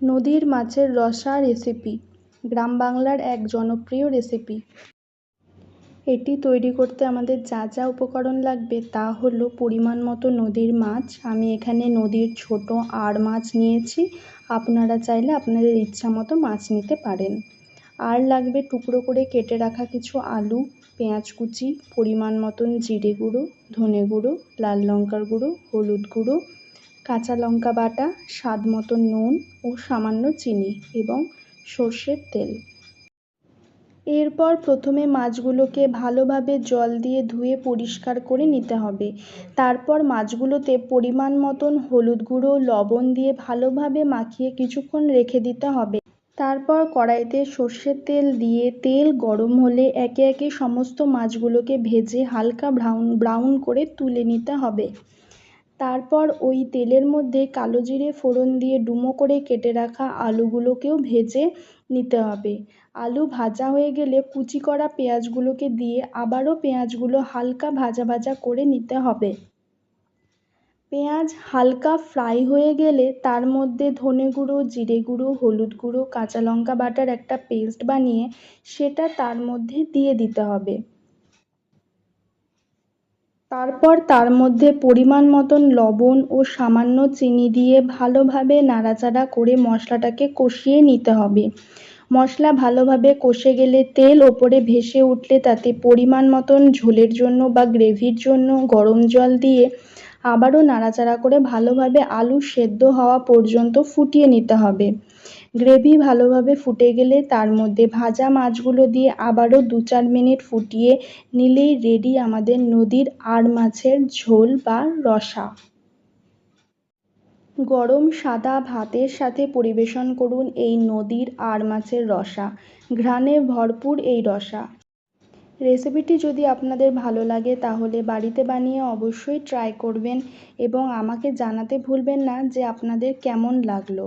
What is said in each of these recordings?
নদীর মাছের রসা রেসিপি গ্রাম বাংলার এক জনপ্রিয় রেসিপি এটি তৈরি করতে আমাদের যা যা উপকরণ লাগবে তা হলো পরিমাণ মতো নদীর মাছ। আমি এখানে নদীর ছোট আড় মাছ নিয়েছি। আপনারা চাইলে আপনাদের ইচ্ছা মতো মাছ নিতে পারেন। আর লাগবে টুকরো করে কেটে রাখা কিছু আলু, পেঁয়াজ কুচি, পরিমাণ মতন জিরে গুঁড়ো, ধনে গুঁড়ো, লাল লঙ্কার গুঁড়ো, হলুদ গুঁড়ো কাঁচা লঙ্কা বাটা, স্বাদ মতো নুন ও সামান্য চিনি এবং সর্ষের তেল। এরপর প্রথমে মাছগুলোকে ভালোভাবে জল দিয়ে ধুয়ে পরিষ্কার করে নিতে হবে। তারপর মাছগুলোতে পরিমাণ মতন হলুদ গুঁড়ো, লবণ দিয়ে ভালোভাবে মাখিয়ে কিছুক্ষণ রেখে দিতে হবে। তারপর কড়াইতে সর্ষের তেল দিয়ে তেল গরম হলে একে একে সমস্ত মাছগুলোকে ভেজে হালকা ব্রাউন ব্রাউন করে তুলে নিতে হবে। তারপর ওই তেলের মধ্যে কালো জিরে ফোড়ন দিয়ে ডুমো করে কেটে রাখা আলুগুলোকেও ভেজে নিতে হবে। আলু ভাজা হয়ে গেলে কুচি করা পেঁয়াজগুলোকে দিয়ে আবারও পেঁয়াজগুলো হালকা ভাজা ভাজা করে নিতে হবে। পেঁয়াজ হালকা ফ্রাই হয়ে গেলে তার মধ্যে ধনে গুঁড়ো, জিরে গুঁড়ো, হলুদ গুঁড়ো, কাঁচা লঙ্কা বাটার একটা পেস্ট বানিয়ে সেটা তার মধ্যে দিয়ে দিতে হবে। তারপর তার মধ্যে পরিমাণ মতন লবণ ও সামান্য চিনি দিয়ে ভালোভাবে নাড়াচাড়া করে মশলাটাকে কষিয়ে নিতে হবে। মশলা ভালোভাবে কষে গেলে তেল ওপরে ভেসে উঠলে তাতে পরিমাণ মতন ঝোলের জন্য বা গ্রেভির জন্য গরম জল দিয়ে আবারও নাড়াচাড়া করে ভালোভাবে আলু সেদ্ধ হওয়া পর্যন্ত ফুটিয়ে নিতে হবে। গ্রেভি ভালোভাবে ফুটে গেলে তার মধ্যে ভাজা মাছগুলো দিয়ে আবারও দু চার মিনিট ফুটিয়ে নিলেই রেডি আমাদের নদীর আড় মাছের ঝোল বা রসা। গরম সাদা ভাতের সাথে পরিবেশন করুন এই নদীর আড় মাছের রসা। ঘ্রাণে ভরপুর এই রসা। রেসিপিটি যদি আপনাদের ভালো লাগে, তাহলে বাড়িতে বানিয়ে অবশ্যই ট্রাই করবেন এবং আমাকে জানাতে ভুলবেন না যে আপনাদের কেমন লাগল।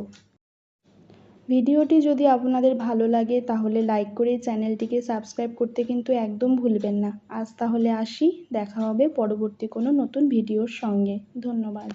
ভিডিওটি যদি আপনাদের ভালো লাগে, তাহলে লাইক করে চ্যানেলটিকে সাবস্ক্রাইব করতে কিন্তু একদম ভুলবেন না। আজ তাহলে আসি, দেখা হবে পরবর্তী কোনো নতুন ভিডিওর সঙ্গে। ধন্যবাদ।